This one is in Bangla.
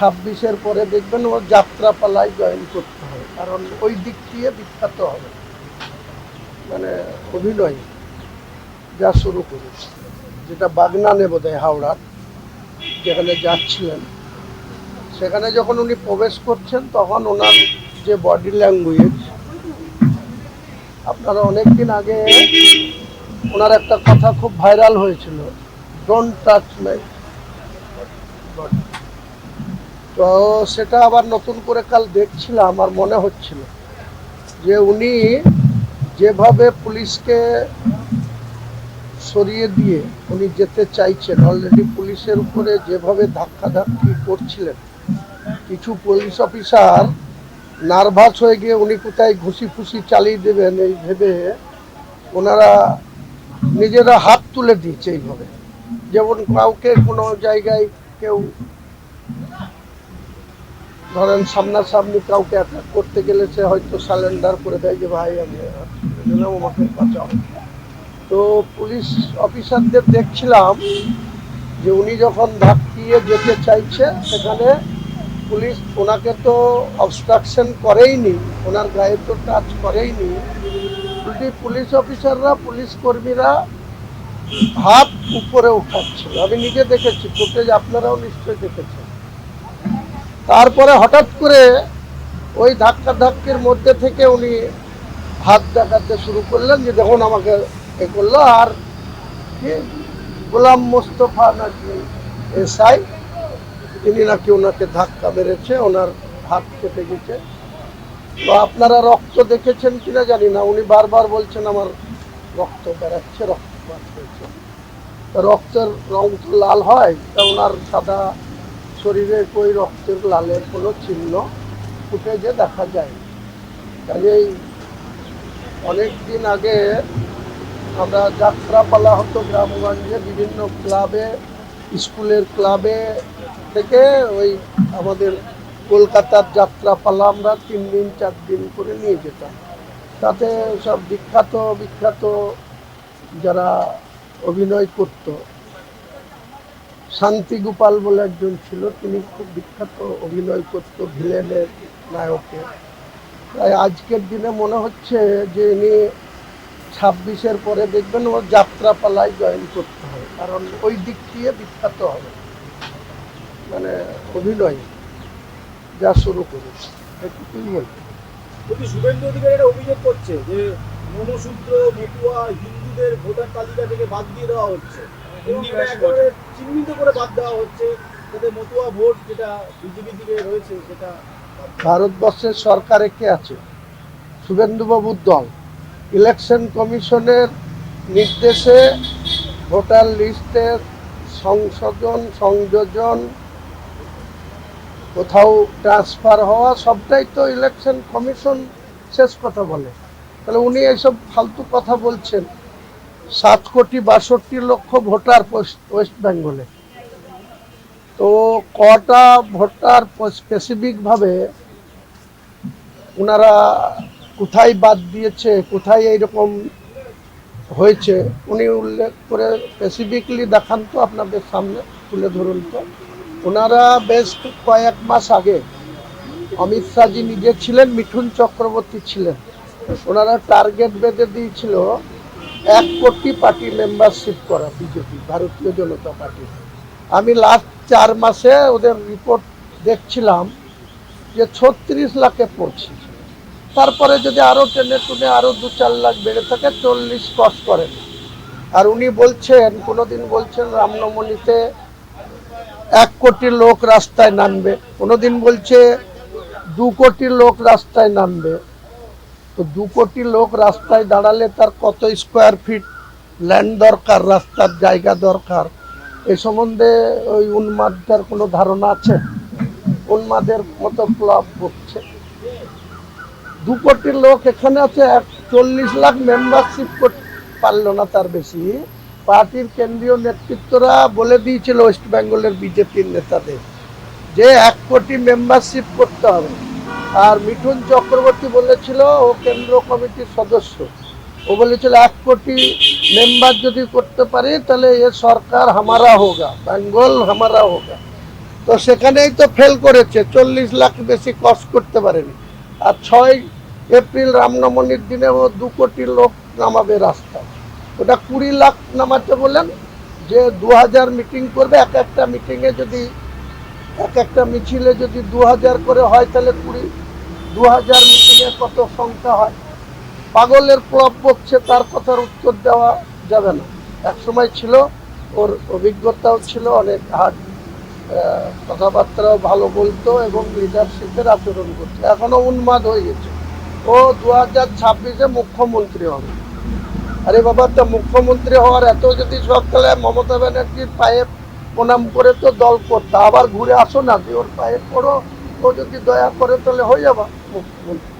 ছাব্বিশের পরে দেখবেন ও যাত্রাপালায় জয়েন করতে হবে কারণ ওই দিক দিয়ে বিখ্যাত হবে। মানে অভিনয় যা শুরু করেছে। যেটা বাগনানে বোধ হয় হাওড়ার, যেখানে যাচ্ছিলেন। সেখানে যখন উনি প্রবেশ করছেন, তখন ওনার যে বডি ল্যাঙ্গুয়েজ আপনারা অনেক দিন আগে ওনার একটা কথা খুব ভাইরাল হয়েছিল ডোন্ট টাচ মাই তো সেটা আবার নতুন করে কাল দেখছিলাম, আমার মনে হচ্ছিল যে উনি যেভাবে পুলিশকে সরিয়ে দিয়ে উনি যেতে চাইছেন অলরেডি পুলিশের উপরে যেভাবে ধাক্কাধাক্কি করছিলেন, কিছু পুলিশ অফিসার নার্ভাস হয়ে গিয়ে উনি কোথায় ঘুষি ফুসি চালিয়ে দেবেন এই ভেবে ওনারা নিজেরা হাত তুলে দিয়েছে এইভাবে। যেমন কাউকে কোনো জায়গায় কেউ ধরেন সামনাসামনি কাউকে অ্যাটাক করতে গেলে সে হয়তো সালেন্ডার করে দেয় যে, ভাই, আমি আমাকে বাঁচাও। তো পুলিশ অফিসারদের দেখছিলাম যে উনি যখন ধাক্কিয়ে যেতে চাইছে, সেখানে পুলিশ ওনাকে তো অবস্ট্রাকশন করেইনি, ওনার গায়ে তো টাচ করেইনি। উল্টি পুলিশ অফিসাররা, পুলিশ কর্মীরা হাত উপরে উঠাচ্ছিল, আমি নিজে দেখেছি ফুটেজ আপনারাও নিশ্চয়ই দেখেছেন। তারপরে হঠাৎ করে ওই ধাক্কা ধাক্কির মধ্যে থেকে উনি হাত দেখাতে শুরু করলেন যে দেখুন আমাকে এ করল। আর কি, গোলাম মোস্তফা নাকি এসআই তিনি নাকি ওনাকে ধাক্কা মেরেছে, ওনার হাত কেটে গেছে। তো আপনারা রক্ত দেখেছেন কিনা জানি না, উনি বারবার বলছেন আমার রক্ত বেড়াচ্ছে, রক্তপাত হয়েছে। রক্তের রং তো লাল হয়, তা ওনার সাদা শরীরে কই রক্তের লালের কোনো চিহ্ন ফুটেজে দেখা যায়। কাজেই অনেক দিন আগে আমরা যাত্রাপালা হতো গ্রামগঞ্জে, বিভিন্ন ক্লাবে, স্কুলের ক্লাবে থেকে ওই আমাদের কলকাতার যাত্রাপালা আমরা তিন দিন, চার দিন করে নিয়ে যেতাম। তাতে সব বিখ্যাত বিখ্যাত যারা অভিনয় করত শান্তি গোপাল বলে একজন ছিল তিনি খুব বিখ্যাত অভিনয় করত ভিলেনের নায়কে। তাই আজকের দিনে মনে হচ্ছে যে ইনি ছাব্বিশের পরে দেখবেন ও যাত্রাপালায় জয়েন করতে হবে কারণ ওই দিক দিয়ে বিখ্যাত হবে। মানে অভিনয় যা শুরু করেছে এটুকুই বলতে যদি শুভেন্দু অধিকারী একটা অভিযোগ করছে যে মনসূত্র মেটুয়া হিন্দুদের ভোটার তালিকা থেকে বাদ দিয়ে দেওয়া হচ্ছে। চিহ্নিত বাদ দেওয়া হচ্ছে। মতুয়া ভোট যেটা বিজেপি দিকে রয়েছে, সেটা ভারতবর্ষের সরকারে কে আছে? শুভেন্দুবাবুর দল। ইলেকশন কমিশনের নির্দেশে ভোটার লিস্টের সংশোধন, সংযোজন, কোথাও ট্রান্সফার হওয়া, সবটাই তো ইলেকশন কমিশন শেষ কথা বলে। তাহলে উনি এইসব ফালতু কথা বলছেন। সাত কোটি বাষট্টি লক্ষ ভোটার ওয়েস্ট বেঙ্গলে। তো কটা ভোটার স্পেসিফিকভাবে ওনারা কোথায় বাদ দিয়েছে, কোথায় এইরকম হয়েছে, উনি উল্লেখ করে স্পেসিফিকলি দেখান তো আপনাদের সামনে, তুলে ধরুন তো। ওনারা বেশ কয়েক মাস আগে অমিত শাহজি নিজে ছিলেন, মিঠুন চক্রবর্তী ছিলেন। ওনারা টার্গেট বেঁধে দিয়েছিল এক কোটি পার্টি মেম্বারশিপ করা, বিজেপি, ভারতীয় জনতা পার্টি আমি লাস্ট চার মাসে ওদের রিপোর্ট দেখছিলাম যে ছত্রিশ লাখে পৌঁছেছে তারপরে যদি আরও টেনে টুনে আরও দু চার লাখ বেড়ে থাকে, চল্লিশ ক্রস করেন আর উনি বলছেন, কোনোদিন বলছেন রামনবমীতে এক কোটি লোক রাস্তায় নামবে। কোনোদিন বলছে দু কোটি লোক রাস্তায় নামবে। তো দু কোটি লোক রাস্তায় দাঁড়ালে তার কত স্কোয়ার ফিট ল্যান্ড দরকার, রাস্তার জায়গা দরকার। এ সম্বন্ধে ওই উন্মাদদের কোনো ধারণা আছে? উন্মাদের মতো ক্লাব করছে দু কোটি লোক এখানে আছে, এক চল্লিশ লাখ মেম্বারশিপ পারল না তার বেশি। পার্টির কেন্দ্রীয় নেতৃত্বরা বলে দিয়েছিল ওয়েস্ট বেঙ্গলের বিজেপির নেতাদের যে এক কোটি মেম্বারশিপ করতে হবে। আর মিঠুন চক্রবর্তী বলেছিল, ও কেন্দ্র কমিটির সদস্য। ও বলেছিল, এক কোটি মেম্বার যদি করতে পারি, তাহলে এ সরকার হামারা হোগা, বেঙ্গল হামারা হোগা। তো সেখানেই তো ফেল করেছে, চল্লিশ লাখ বেশি কস্ট করতে পারেনি। আর ছয় এপ্রিল রামনবমীর দিনে ও দু কোটি লোক নামাবে রাস্তায় ওটা কুড়ি লাখ নামাতে বলেন যে দু হাজার মিটিং করবে, এক একটা মিটিংয়ে যদি, এক একটা মিছিলে যদি দু হাজার করে হয়, তাহলে কুড়ি, দু হাজার মিটিংয়ে কত সংখ্যা হয়? পাগলের প্লব বকছে, তার কথার উত্তর দেওয়া যাবে না। এক সময় ছিল, ওর অভিজ্ঞতাও ছিল অনেক হার্ড কথাবার্তাও ভালো বলতো এবং লিডারশিপের আচরণ করতো। এখনও উন্মাদ হয়ে গেছে। ও দু হাজার ছাব্বিশে মুখ্যমন্ত্রী হবে। আরে বাবা, তা মুখ্যমন্ত্রী হওয়ার এত যদি শখ তাহলে মমতা ব্যানার্জির পায়ে প্রণাম করে তো দল করতে। আবার ঘুরে আসো না, যে ওর পায়ে পড়ো, ও যদি দয়া করে তাহলে হয়ে যাবা মুখ্যমন্ত্রী।